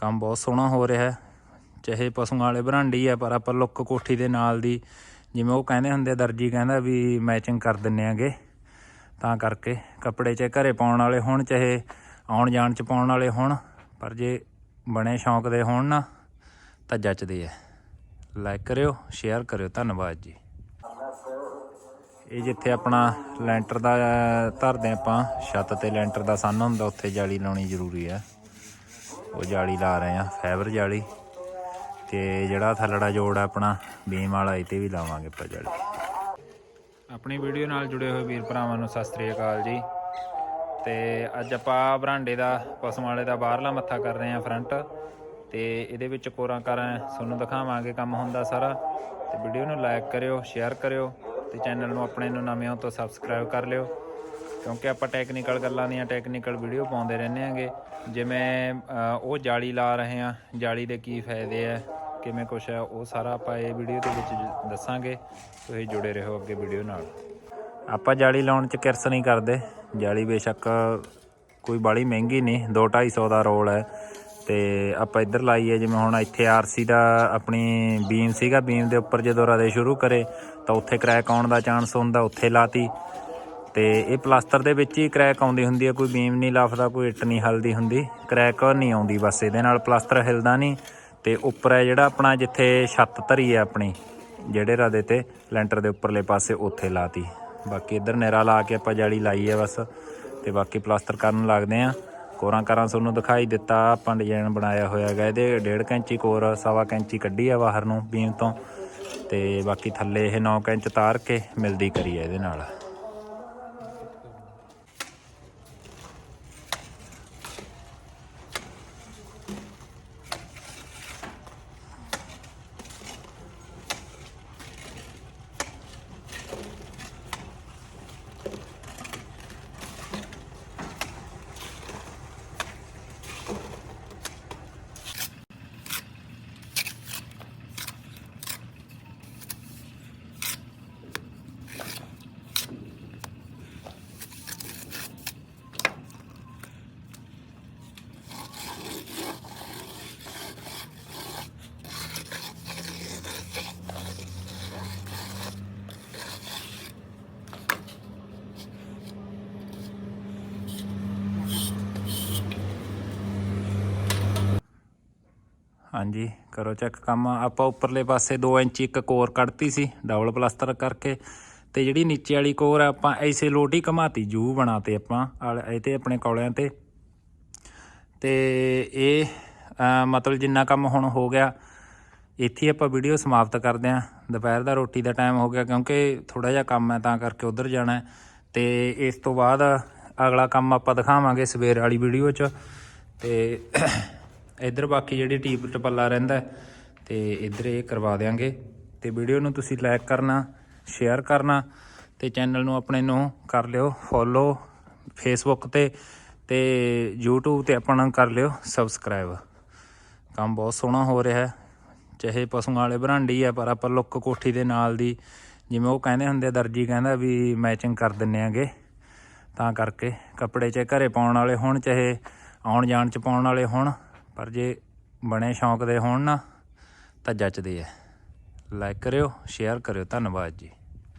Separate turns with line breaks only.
ਕੰਮ ਬਹੁਤ ਸੋਹਣਾ ਹੋ ਰਿਹਾ ਹੈ। ਚਾਹੇ ਪਸ਼ੂਆਂ ਵਾਲੇ ਬਰਾਂਡੀ ਆ ਪਰ ਆਪਾਂ ਲੁੱਕ ਕੋਠੀ ਦੇ ਨਾਲ ਦੀ ਜਿਵੇਂ ਉਹ ਕਹਿੰਦੇ ਹੁੰਦੇ ਦਰਜੀ ਕਹਿੰਦਾ ਵੀ ਮੈਚਿੰਗ ਕਰ ਦਿੰਨੇ ਆਗੇ। ਤਾਂ ਕਰਕੇ ਕੱਪੜੇ ਚਾਹੇ ਘਰੇ ਪਾਉਣ ਵਾਲੇ ਹੋਣ ਚਾਹੇ ਆਉਣ ਜਾਣ ਚ ਪਾਉਣ ਵਾਲੇ ਹੋਣ ਪਰ ਜੇ ਬਣੇ ਸ਼ੌਂਕ ਦੇ ਹੋਣ ਨਾ ਤਾਂ ਜੱਚਦੇ ਆ। ਲਾਈਕ ਕਰਿਓ ਸ਼ੇਅਰ ਕਰਿਓ। ਧੰਨਵਾਦ ਜੀ। ਇਹ ਜਿੱਥੇ ਆਪਣਾ ਲੈਂਟਰ ਦਾ ਅਹ, ਧਰਦੇ ਆਪਾਂ ਛੱਤ ਤੇ ਲੈਂਟਰ ਦਾ ਸੰਨ ਹੁੰਦਾ ਉੱਥੇ ਜਾਲੀ ਲਾਉਣੀ ਜ਼ਰੂਰੀ ਹੈ ਉਹ ਜਾਲੀ ਲਾ ਰਹੇ ਆ ਫਾਈਬਰ ਜਾਲੀ। ਤੇ ਜਿਹੜਾ ਥੱਲੜਾ ਜੋੜ ਆ ਆਪਣਾ, ਬੀਮ ਵਾਲਾ ਇਹ ਤੇ ਵੀ ਲਾਵਾਂਗੇ ਆਪਾਂ ਜਾਲੀ। ਆਪਣੀ ਵੀਡੀਓ ਨਾਲ ਜੁੜੇ ਹੋਏ ਵੀਰ ਭਰਾਵਾਂ ਨੂੰ ਸਤਿ ਸ੍ਰੀ ਅਕਾਲ ਜੀ। ਤੇ ਅੱਜ ਆਪਾਂ ਬਰਾਂਡੇ ਦਾ ਪਸ਼ੂਆਂ ਵਾਲੇ ਦਾ ਬਾਹਰਲਾ ਮੱਥਾ ਕਰ ਰਹੇ ਆ ਫਰੰਟ ਤੇ ਇਹਦੇ ਵਿੱਚ ਕੋਰਾਂ ਕਰਾਂ, ਤੁਹਾਨੂੰ ਦਿਖਾਵਾਂਗੇ ਕੰਮ ਹੁੰਦਾ ਸਾਰਾ। ਤੇ ਵੀਡੀਓ ਨੂੰ ਲਾਈਕ ਕਰਿਓ ਸ਼ੇਅਰ ਕਰਿਓ। ਤੇ ਚੈਨਲ ਨੂੰ ਆਪਣੇ ਨੂੰ ਨਵਿਆਂ ਤੋਂ ਸਬਸਕ੍ਰਾਈਬ ਕਰ ਲਿਓ। ਕਿਉਂਕਿ ਆਪਾਂ ਟੈਕਨੀਕਲ ਗੱਲਾਂ ਦੀਆਂ ਟੈਕਨੀਕਲ ਵੀਡੀਓ ਪਾਉਂਦੇ ਰਹਿੰਦੇ ਆਂਗੇ ਜਿਵੇਂ ਉਹ ਜਾਲੀ ਲਾ ਰਹੇ ਆ ਜਾਲੀ ਦੇ ਕੀ ਫਾਇਦੇ ਆ, ਕਿਵੇਂ ਕੁਛ ਹੈ ਉਹ ਸਾਰਾ ਆਪਾਂ ਇਹ ਵੀਡੀਓ ਦੇ ਵਿੱਚ ਦੱਸਾਂਗੇ। ਤੁਸੀਂ ਜੁੜੇ ਰਹੋ ਅੱਗੇ ਵੀਡੀਓ ਨਾਲ। ਆਪਾਂ ਜਾਲੀ ਲਾਉਣ ਚ ਕਿਰਸ ਨਹੀਂ ਕਰਦੇ। ਜਾਲੀ ਬੇਸ਼ੱਕ ਕੋਈ ਬਾਲੀ ਮਹਿੰਗੀ ਨਹੀਂ 2 250 ਦਾ ਰੋਲ ਹੈ। ਤੇ ਆਪਾਂ ਇੱਧਰ ਲਾਈਏ, ਜਿਵੇਂ ਹੁਣ ਇੱਥੇ ਆਰਸੀ ਦਾ ਆਪਣੀ ਬੀਮ ਸੀਗਾ ਬੀਮ ਦੇ ਉੱਪਰ ਜਦੋਂ ਰਦੇ ਸ਼ੁਰੂ ਕਰੇ, ਤਾਂ ਉੱਥੇ ਕ੍ਰੈਕ ਆਉਣ ਦਾ ਚਾਂਸ ਹੁੰਦਾ, ਉੱਥੇ ਲਾਤੀ। ਤੇ ਇਹ ਪਲਾਸਟਰ ਦੇ ਵਿੱਚ ਹੀ ਕ੍ਰੈਕ ਆਉਂਦੀ ਹੁੰਦੀ ਹੈ ਕੋਈ ਬੀਮ ਨਹੀਂ ਲਾਫਦਾ, ਕੋਈ ਇੱਟ ਨਹੀਂ ਹਲਦੀ ਹੁੰਦੀ ਕ੍ਰੈਕ ਨਹੀਂ ਆਉਂਦੀ ਬਸ, ਇਹਦੇ ਨਾਲ ਪਲਾਸਟਰ ਹਿਲਦਾ ਨਹੀਂ ਤੇ ਉੱਪਰ ਹੈ ਜਿਹੜਾ ਆਪਣਾ ਜਿੱਥੇ ਛੱਤ ਧਰੀ ਹੈ ਆਪਣੀ, ਜਿਹੜੇ ਰਦੇ ਤੇ ਲੈਂਟਰ ਦੇ ਉੱਪਰਲੇ ਪਾਸੇ ਉੱਥੇ ਲਾਤੀ। ਬਾਕੀ ਇੱਧਰ ਨੇਰਾ ਲਾ ਕੇ ਆਪਾਂ ਜਾਲੀ ਲਾਈ ਹੈ ਬਸ, ਤੇ ਬਾਕੀ ਪਲਾਸਟਰ ਕਰਨ ਲੱਗਦੇ ਆ। ਕੋਰਾਂ ਕਾਰਾਂ ਤੁਹਾਨੂੰ ਦਿਖਾਈ ਦਿੱਤਾ, ਆਪਾਂ ਡਿਜ਼ਾਈਨ ਬਣਾਇਆ ਹੋਇਆ ਹੈਗਾ, ਇਹਦੇ ਡੇਢ ਕੈਂਚੀ ਕੋਰ, ਸਵਾ ਕੈਂਚੀ ਕੱਢੀ ਆ ਬਾਹਰ ਨੂੰ ਬੀਮ ਤੋਂ, ਤੇ ਬਾਕੀ ਥੱਲੇ ਇਹ 9 ਕੈਂਚ ਤਾਰ ਕੇ ਮਿਲਦੀ ਕਰੀ ਹੈ ਇਹਦੇ ਨਾਲ। ਹਾਂਜੀ, ਕਰੋ ਚੈੱਕ ਕੰਮ। ਆਪਾਂ ਉੱਪਰਲੇ ਪਾਸੇ 2 ਇੰਚੀ ਇੱਕ ਕੋਰ ਕੱਢਤੀ ਸੀ ਡਬਲ ਪਲਾਸਟਰ ਕਰਕੇ। ਤੇ ਜਿਹੜੀ ਨੀਚੇ ਵਾਲੀ ਕੋਰ ਆ, ਆਪਾਂ ਐਸੇ ਲੋਟ ਹੀ ਘਮਾਤੀ, ਜੂ ਬਣਾਤੇ ਆਪਾਂ ਆਲੇ- ਇਹ ਤੇ ਆਪਣੇ ਕੌਲਿਆਂ ਤੇ। ਤੇ ਇਹ ਮਤਲਬ ਜਿੰਨਾ ਕੰਮ ਹੁਣ ਹੋ ਗਿਆ, ਇੱਥੇ ਆਪਾਂ ਵੀਡੀਓ ਸਮਾਪਤ ਕਰਦੇ ਆਂ ਦੁਪਹਿਰ ਦਾ ਰੋਟੀ ਦਾ ਟਾਈਮ ਹੋ ਗਿਆ, ਕਿਉਂਕਿ ਥੋੜਾ ਜਿਹਾ ਕੰਮ ਹੈ, ਤਾਂ ਕਰਕੇ ਉਧਰ ਜਾਣਾ ਹੈ। ਤੇ ਇਸ ਤੋਂ ਬਾਅਦ ਅਗਲਾ ਕੰਮ ਆਪਾਂ ਦਿਖਾਵਾਂਗੇ ਸਵੇਰ ਵਾਲੀ ਵੀਡੀਓ 'ਚ। ਤੇ ਇੱਧਰ ਬਾਕੀ ਜਿਹੜੀ ਟੀਪ ਟਪੱਲਾ ਰਹਿੰਦਾ ਹੈ, ਤੇ ਇੱਧਰ ਇਹ ਕਰਵਾ ਦੇਾਂਗੇ ਤੇ ਵੀਡੀਓ ਨੂੰ ਤੁਸੀਂ ਲਾਈਕ ਕਰਨਾ ਸ਼ੇਅਰ ਕਰਨਾ ਤੇ ਚੈਨਲ ਨੂੰ ਆਪਣੇ ਨੂੰ ਕਰ ਲਿਓ ਫੋਲੋ ਫੇਸਬੁੱਕ ਤੇ ਤੇ YouTube ਤੇ ਆਪਣਾ ਕਰ ਲਿਓ ਸਬਸਕ੍ਰਾਈਬ। ਕੰਮ ਬਹੁਤ ਸੋਹਣਾ ਹੋ ਰਿਹਾ ਹੈ। ਚਾਹੇ ਪਸ਼ੂਆਂ ਵਾਲੇ ਬਰਾਂਡੀ ਆ ਪਰ ਆਪਾਂ ਲੁੱਕ ਕੋਠੀ ਦੇ ਨਾਲ ਦੀ ਜਿਵੇਂ ਉਹ ਕਹਿੰਦੇ ਹੁੰਦੇ ਆ, ਦਰਜੀ ਕਹਿੰਦਾ ਵੀ ਮੈਚਿੰਗ ਕਰ ਦਿੰਨੇ ਆਗੇ। ਤਾਂ ਕਰਕੇ ਕੱਪੜੇ 'ਚ ਘਰੇ ਪਾਉਣ ਵਾਲੇ ਹੋਣ ਚਾਹੇ ਆਉਣ ਜਾਣ ਚ ਪਾਉਣ ਵਾਲੇ ਹੋਣ ਪਰ ਜੇ ਬਣੇ ਸ਼ੌਂਕ ਦੇ ਹੋਣ ਨਾ, ਤਾਂ ਜੱਚਦੇ ਆ। ਲਾਈਕ ਕਰਿਓ ਸ਼ੇਅਰ ਕਰਿਓ। ਧੰਨਵਾਦ ਜੀ।